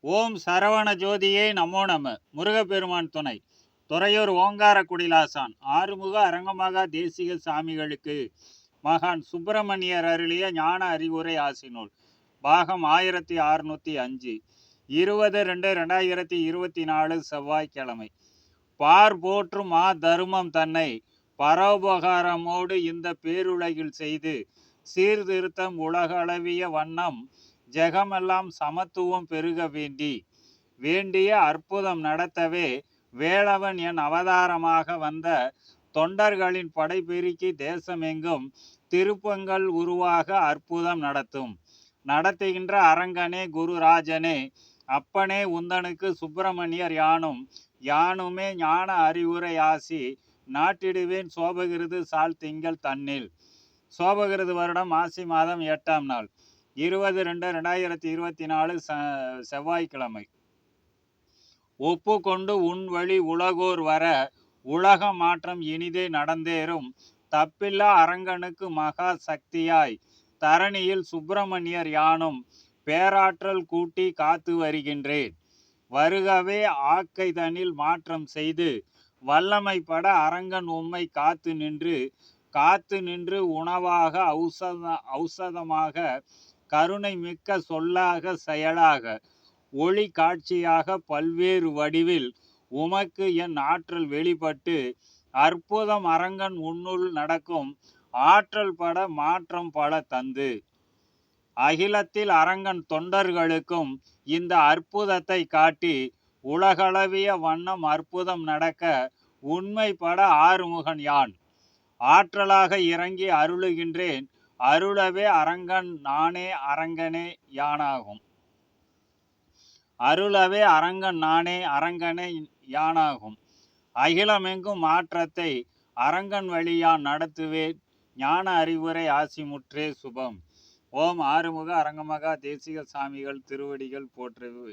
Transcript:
ஓம் சரவண ஜோதியே நமோ நம. முருகப்பெருமான் துணை. துறையூர் ஓங்கார குடிலாசான். ஆறுமுக அரங்கமகா தேசிக சாமிகளுக்கு மகான் சுப்பிரமணியர் அருளிய ஞான அறிவுரை ஆசினூல். பாகம் ஆயிரத்தி அறுநூத்தி அஞ்சு. இருபது ரெண்டு ரெண்டாயிரத்தி இருபத்தி நாலு செவ்வாய்க்கிழமை. பார் போற்றும் மா தருமம் தன்னை பரோபகாரமோடு இந்த பேருலகில் செய்து சீர்திருத்தம் உலகளவிய வண்ணம் ஜெகமெல்லாம் சமத்துவம் பெருக வேண்டி வேண்டிய அற்புதம் நடத்தவே வேளவன் என் அவதாரமாக வந்த தொண்டர்களின் படைப்பெருக்கி தேசமெங்கும் திருப்பங்கள் உருவாக அற்புதம் நடத்தும். நடத்துகின்ற அரங்கனே குருராஜனே அப்பனே உந்தனுக்கு சுப்பிரமணியர் யானும் யானுமே ஞான அறிவுரை ஆசி நாட்டிடுவேன் சோபகிருது சால் திங்கள் தன்னில். சோபகிருது வருடம் ஆசி மாதம் எட்டாம் நாள். இருபது ரெண்டு ரெண்டாயிரத்தி இருபத்தி நாலு செவ்வாய்க்கிழமை. ஒப்புக்கொண்டு உன் வழி உலகோர் வர உலக மாற்றம் இனிதே நடந்தேறும். தப்பில்லா அரங்கனுக்கு மகா சக்தியாய். தரணியில் சுப்பிரமணியர் யானும் பேராற்றல் கூட்டி காத்து வருகின்றேன். வருகவே ஆக்கை தனில் மாற்றம் செய்து வல்லமைப்பட அரங்கன் உம்மை காத்து நின்று காத்து நின்று உணவாக ஔஷத ஔஷதமாக கருணை மிக்க சொல்லாக செயலாக ஒளி காட்சியாக பல்வேறு வடிவில் உமக்கு என் ஆற்றல் வெளிப்பட்டு அற்புதம் அரங்கன் உன்னுள் நடக்கும் ஆற்றல் பட மாற்றம் பல தந்து. அகிலத்தில் அரங்கன் தொண்டர்களுக்கும் இந்த அற்புதத்தை காட்டி உலகளவிய வண்ணம் அற்புதம் நடக்க உண்மை பட ஆறுமுகன் யான். ஆற்றலாக இறங்கி அருளுகின்றேன் அருளவே அரங்கன் நானே அரங்கனே யானாகும். அருளவே அரங்கன் நானே அரங்கனே யானாகும். அகிலமெங்கும் மாற்றத்தை அரங்கன் வழியான் நடத்துவேன் ஞான அறிவுரை ஆசிமுற்றே சுபம். ஓம் ஆறுமுக அரங்கமகா தேசிக சாமிகள் திருவடிகள் போற்றுவு.